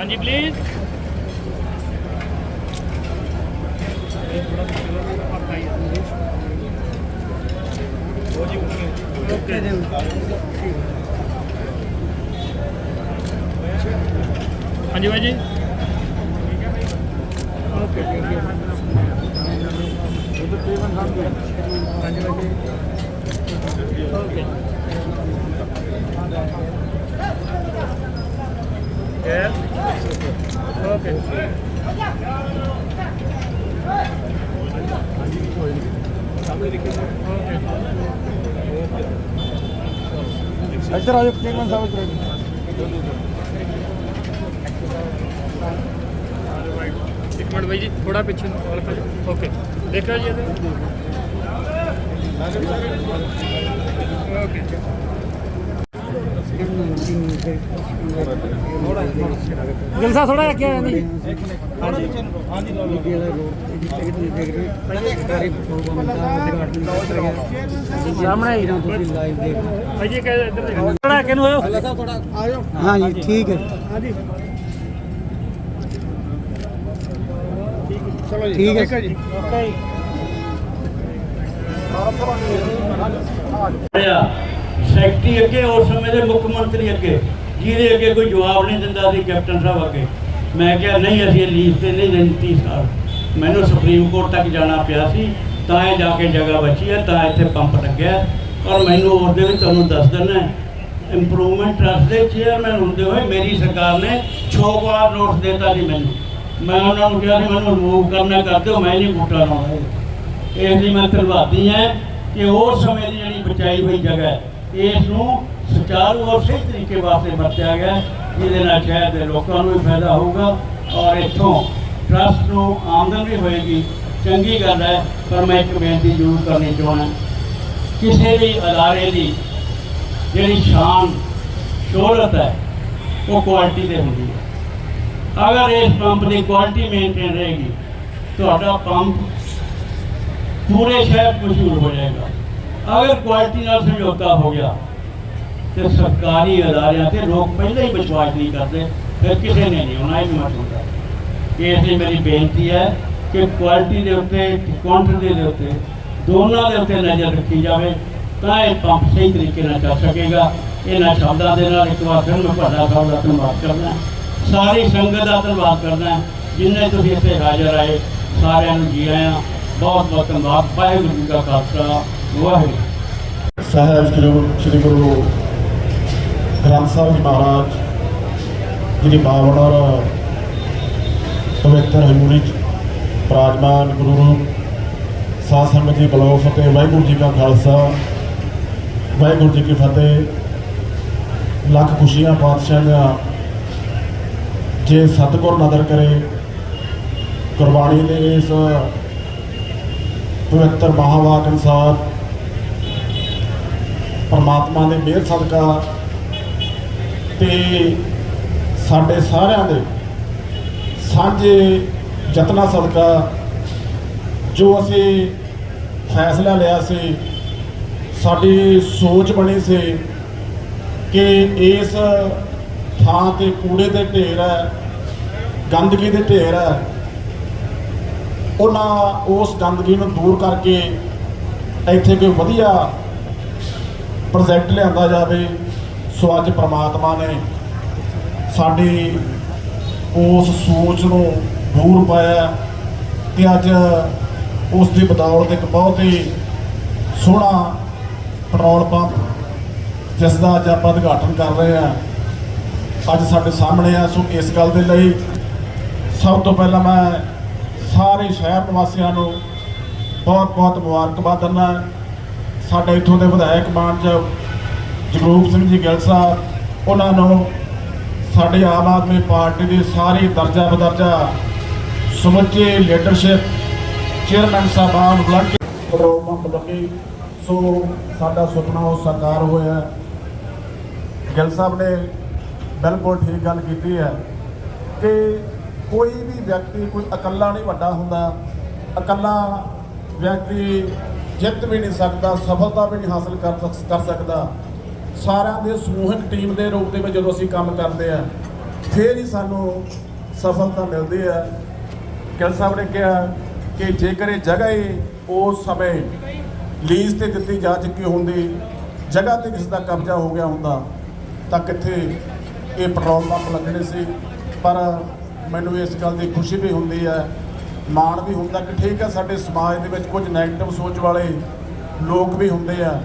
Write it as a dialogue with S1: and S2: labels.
S1: ਹਾਂਜੀ please okay ਜੀ ਹਾਂਜੀ ਬਾਈ ਜੀ ਓਕੇ ਹਾਂਜੀ ਬਾਈ ਜੀ ਓਕੇ
S2: ਇੱਧਰ ਆ ਜਾਓ ਸਾਹਿਬ ਇੱਧਰ ਆ
S1: ਇੱਕ ਮਿੰਟ ਬਾਈ ਜੀ ਥੋੜਾ ਪਿੱਛੇ ਨੂੰ ਹਲਕਾ ਜਿਹਾ ਓਕੇ ਦੇਖਿਓ ਜੀ ਇਹਦੇ? ਓਕੇ
S2: ਜਲਸਾ ਥੋੜਾ ਜਿਹਾ ਕਿਹਾ ਨਹੀਂ ਹਾਂਜੀ ਹਾਂਜੀ ਮੀਡੀਆ ਦਾ ਰੋਡ ਦੀ ਟਿਕਟ ਨਹੀਂ ਦੇਖ ਰਹੇ ਸਰਕਾਰੀ ਪ੍ਰੋਗਰਾਮ ਦਾ ਉਦਘਾਟਨ ਸਾਹਮਣੇ ਹੀ ਨਾ ਤੁਸੀਂ। ਲਾਈਵ ਦੇਖ ਰਹੇ
S1: ਭਾਈ ਜੀ ਕਹਿ ਇੱਧਰ ਦੇਖੋ
S2: ਥੋੜਾ ਕਿਨੂੰ ਹੋਇਓ? ਥੋੜਾ ਆਜੋ ਹਾਂਜੀ ਠੀਕ ਹੈ। ਹਾਂਜੀ ਚਲੋ ਜੀ ਠੀਕ ਹੈ ਜੀ। ਓਕੇ
S3: ਰਿਹਾ ਸੈਕਟਰੀ ਅੱਗੇ, ਉਸ ਸਮੇਂ ਦੇ ਮੁੱਖ ਮੰਤਰੀ ਅੱਗੇ, ਜਿਹਦੇ ਅੱਗੇ ਕੋਈ ਜਵਾਬ ਨਹੀਂ ਦਿੰਦਾ ਸੀ ਕੈਪਟਨ ਸਾਹਿਬ ਅੱਗੇ। ਮੈਂ ਕਿਹਾ, ਨਹੀਂ, ਅਸੀਂ ਲੀਜ਼ ਤੇ ਨਹੀਂ ਲੈਣੀ 30 ਸਾਲ। ਮੈਨੂੰ ਸੁਪਰੀਮ ਕੋਰਟ ਤੱਕ ਜਾਣਾ ਪਿਆ ਸੀ, ਤਾਂ ਇਹ ਜਾ ਕੇ ਜਗ੍ਹਾ ਬਚੀ ਹੈ, ਤਾਂ ਇੱਥੇ ਪੰਪ ਲੱਗਿਆ ਔਰ ਮੈਨੂੰ ਉਸ ਦੇ ਵਿੱਚ ਤੁਹਾਨੂੰ ਦੱਸ ਦਿੰਦਾ ਇੰਪਰੂਵਮੈਂਟ ਟਰਸਟ ਦੇ ਚੇਅਰਮੈਨ ਹੁੰਦੇ ਹੋਏ ਮੇਰੀ ਸਰਕਾਰ ਨੇ 6 ਵਾਰ ਨੋਟਿਸ ਦਿੱਤਾ ਸੀ ਮੈਨੂੰ। ਮੈਂ ਉਹਨਾਂ ਨੂੰ ਕਿਹਾ ਸੀ ਮੈਨੂੰ ਰਿਮੂਵ ਕਰਨਾ ਕਰ ਦਿਓ, ਮੈਂ ਨਹੀਂ ਬੂਟਾ ਲਾਉਣਾ। ਇਹ। ਇਸ ਮੈਂ ਧੰਨਵਾਦੀ ਹਾਂ ਕਿ ਉਸ ਸਮੇਂ ਦੀ ਜਿਹੜੀ ਬਚਾਈ ਹੋਈ ਜਗ੍ਹਾ ਹੈ ਇਸ ਨੂੰ ਸੁਚਾਰੂ ਔਰ ਸਹੀ ਤਰੀਕੇ ਵਾਸਤੇ ਵਰਤਿਆ ਗਿਆ ਜਿਹਦੇ ਨਾਲ ਸ਼ਹਿਰ ਦੇ ਲੋਕਾਂ ਨੂੰ ਵੀ ਫਾਇਦਾ ਹੋਊਗਾ ਔਰ ਇੱਥੋਂ ਟਰਸਟ ਨੂੰ ਆਮਦਨ ਵੀ ਹੋਏਗੀ। ਚੰਗੀ ਗੱਲ ਹੈ, ਪਰ ਮੈਂ ਇੱਕ ਬੇਨਤੀ ਜ਼ਰੂਰ ਕਰਨੀ ਚਾਹੁੰਦਾ ਕਿਸੇ ਵੀ ਅਦਾਰੇ ਦੀ ਜਿਹੜੀ ਸ਼ਾਨ ਸ਼ੋਹਰਤ ਹੈ, ਉਹ ਕੁਆਲਿਟੀ ਤੇ ਹੁੰਦੀ ਹੈ। ਅਗਰ ਇਸ ਪੰਪ ਦੀ ਕੁਆਲਿਟੀ ਮੇਨਟੇਨ ਰਹੇਗੀ, ਤੁਹਾਡਾ ਪੰਪ ਪੂਰੇ ਸ਼ਹਿਰ ਮਸ਼ਹੂਰ ਹੋ ਜਾਏਗਾ। ਅਗਰ ਕੁਆਲਿਟੀ ਨਾਲ ਸਮਝੌਤਾ ਹੋ ਗਿਆ, ਤੇ ਸਰਕਾਰੀ ਅਦਾਰਿਆਂ ਤੇ ਲੋਕ ਪਹਿਲਾਂ ਹੀ ਵਿਸ਼ਵਾਸ ਨਹੀਂ ਕਰਦੇ, ਫਿਰ ਕਿਸੇ ਨੇ ਨਹੀਂ ਹੋਣਾ ਇਹ ਵੀ ਮਤ ਹੁੰਦਾ ਇਸ ਲਈ ਮੇਰੀ ਬੇਨਤੀ ਹੈ ਕਿ ਕੁਆਲਿਟੀ ਦੇ ਉੱਤੇ ਕੁਆਂਟੀਟੀ ਦੇ ਉੱਤੇ, ਦੋਨਾਂ ਦੇ ਉੱਤੇ ਨਜ਼ਰ ਰੱਖੀ ਜਾਵੇ, ਤਾਂ ਇਹ ਪੰਪ ਸਹੀ ਤਰੀਕੇ ਨਾਲ ਚੱਲ ਸਕੇਗਾ। ਇਹਨਾਂ ਸ਼ਬਦਾਂ ਦੇ ਨਾਲ ਇੱਕ ਵਾਰ ਫਿਰ ਮੈਂ ਤੁਹਾਡਾ ਸਭ ਦਾ ਧੰਨਵਾਦ ਕਰਦਾ। ਸਾਰੀ ਸੰਗਤ ਦਾ ਧੰਨਵਾਦ ਕਰਦਾ। ਜਿੰਨੇ ਤੁਸੀਂ ਇੱਥੇ ਹਾਜ਼ਰ ਆਏ, ਸਾਰਿਆਂ ਨੂੰ ਜੀ ਆਇਆਂ। ਬਹੁਤ ਬਹੁਤ ਧੰਨਵਾਦ। ਵਾਹਿਗੁਰੂ ਜੀ ਕਾ ਖਾਲਸਾ। ਵਾਹਿਗੁਰੂ।
S4: ਸਾਹਿਬ ਸ੍ਰੀ ਗੁਰੂ ਸ੍ਰੀ ਗੁਰੂ ਗ੍ਰੰਥ ਸਾਹਿਬ ਜੀ ਮਹਾਰਾਜ ਜੀ ਦੀ ਬਾਵਨ ਔਰ ਪਵਿੱਤਰ ਹਜ਼ੂਰੀ ਚ ਬਿਰਾਜਮਾਨ ਗੁਰੂ ਰੂਪ ਸਾਧ ਸੰਗਤ ਜੀ ਬਲੋ ਫਤਿਹ, ਵਾਹਿਗੁਰੂ ਜੀ ਕਾ ਖਾਲਸਾ, ਵਾਹਿਗੁਰੂ ਜੀ ਕੀ ਫਤਿਹ। ਲੱਖ ਖੁਸ਼ੀਆਂ ਪਾਤਸ਼ਾਹ ਦਾ ਜੇ ਸਤਿਗੁਰ ਨਦਰ ਕਰੇ, ਕੁਰਬਾਨੀ ਦੇ ਇਸ ਪਵਿੱਤਰ ਮਹਾਵਾਕ ਅਨੁਸਾਰ। ਪਰਮਾਤਮਾ ਦੇ ਮਿਹਰ ਸਦਕਾ ਤੇ ਸਾਡੇ ਸਾਰਿਆਂ ਦੇ ਸਾਂਝੇ ਯਤਨਾਂ ਸਦਕਾ ਜੋ ਅਸੀਂ ਫੈਸਲਾ ਲਿਆ ਸੀ, ਸਾਡੀ ਸੋਚ ਬਣੀ ਸੀ ਕਿ ਇਸ ਥਾਂ ਤੇ ਕੂੜੇ ਦੇ ਢੇਰ ਹੈ, ਗੰਦਗੀ ਦੇ ਢੇਰ ਹੈ, ਉਹਨਾਂ ਉਸ ਗੰਦਗੀ ਨੂੰ ਦੂਰ ਕਰਕੇ ਇੱਥੇ ਕੋਈ ਵਧੀਆ ਪ੍ਰੋਜੈਕਟ ਲਿਆਂਦਾ ਜਾਵੇ, ਸੋ ਅੱਜ ਪ੍ਰਮਾਤਮਾ ਨੇ ਸਾਡੀ ਉਸ ਸੋਚ ਨੂੰ ਦੂਰ ਪਾਇਆ ਤੇ ਅੱਜ ਉਸ ਦੀ ਬਦੌਲਤ ਇੱਕ ਬਹੁਤ ਹੀ ਸੋਹਣਾ ਪੈਟਰੋਲ ਪੰਪ, ਜਿਸ ਦਾ ਅੱਜ ਆਪਾਂ ਉਦਘਾਟਨ ਕਰ ਰਹੇ ਹਾਂ। ਅੱਜ ਸਾਡੇ ਸਾਹਮਣੇ ਆ, ਸੋ ਇਸ ਗੱਲ ਦੇ ਲਈ ਸਭ ਤੋਂ ਪਹਿਲਾਂ ਮੈਂ ਸਾਰੇ ਸ਼ਹਿਰ ਨਿਵਾਸੀਆਂ ਨੂੰ ਬਹੁਤ ਬਹੁਤ ਮੁਬਾਰਕਬਾਦ ਦਿੰਦਾ ਸਾਡੇ ਇੱਥੋਂ ਦੇ ਵਿਧਾਇਕ ਮਾਨਯੋਗ ਜਗਰੂਪ ਸਿੰਘ ਜੀ ਗਿੱਲ ਸਾਹਿਬ, ਉਹਨਾਂ ਨੂੰ ਸਾਡੇ ਆਮ ਆਦਮੀ ਪਾਰਟੀ ਦੀ ਸਾਰੀ ਦਰਜਾ ਬਦਰਜਾ ਸਮੁੱਚੀ ਲੀਡਰਸ਼ਿਪ ਚੇਅਰਮੈਨ ਸਾਹਿਬਾਨ ਬਲੰਕ ਪੈਟਰੋਲ ਪੰਪ ਸੋ ਸਾਡਾ ਸੁਪਨਾ ਉਹ ਸਾਕਾਰ ਹੋਇਆ। ਗਿੱਲ ਸਾਹਿਬ ਨੇ ਬਿਲਕੁਲ ਠੀਕ ਗੱਲ ਕੀਤੀ ਹੈ ਕਿ ਕੋਈ ਵੀ ਵਿਅਕਤੀ ਕੋਈ ਇਕੱਲਾ ਨਹੀਂ ਵੱਡਾ ਹੁੰਦਾ। ਇਕੱਲਾ ਵਿਅਕਤੀ ਜਿੱਤ ਵੀ ਨਹੀਂ ਸਕਦਾ, ਸਫਲਤਾ ਵੀ ਨਹੀਂ ਹਾਸਲ ਕਰ ਕਰ ਸਕਦਾ। ਸਾਰਿਆਂ ਦੇ ਸਮੂਹਿਕ ਟੀਮ ਦੇ ਰੂਪ ਦੇ ਵਿੱਚ ਜਦੋਂ ਅਸੀਂ ਕੰਮ ਕਰਦੇ ਆ, ਫਿਰ ਹੀ ਸਾਨੂੰ ਸਫਲਤਾ ਮਿਲਦੀ ਹੈ ਕਿਲ ਸਾਹਿਬ ਨੇ ਕਿਹਾ ਕਿ ਜੇਕਰ ਇਹ ਜਗ੍ਹਾ ਹੀ ਉਸ ਸਮੇਂ ਲੀਜ਼ ਤੇ ਦਿੱਤੀ ਜਾ ਚੁੱਕੀ ਹੁੰਦੀ, ਜਗ੍ਹਾ ਤੇ ਕਿਸੇ ਦਾ ਕਬਜ਼ਾ ਹੋ ਗਿਆ ਹੁੰਦਾ, ਤਾਂ ਕਿੱਥੇ ਇਹ ਪੈਟਰੋਲ ਪੰਪ ਲੱਗਣੇ ਸੀ? ਪਰ ਮੈਨੂੰ ਇਸ ਗੱਲ ਦੀ ਖੁਸ਼ੀ ਵੀ ਹੁੰਦੀ ਹੈ ਮਾਣ ਵੀ ਹੁੰਦਾ ਕਿ ਠੀਕ ਆ ਸਾਡੇ ਸਮਾਜ ਦੇ ਵਿੱਚ ਕੁਝ ਨੈਗੇਟਿਵ ਸੋਚ ਵਾਲੇ ਲੋਕ ਵੀ ਹੁੰਦੇ ਆ।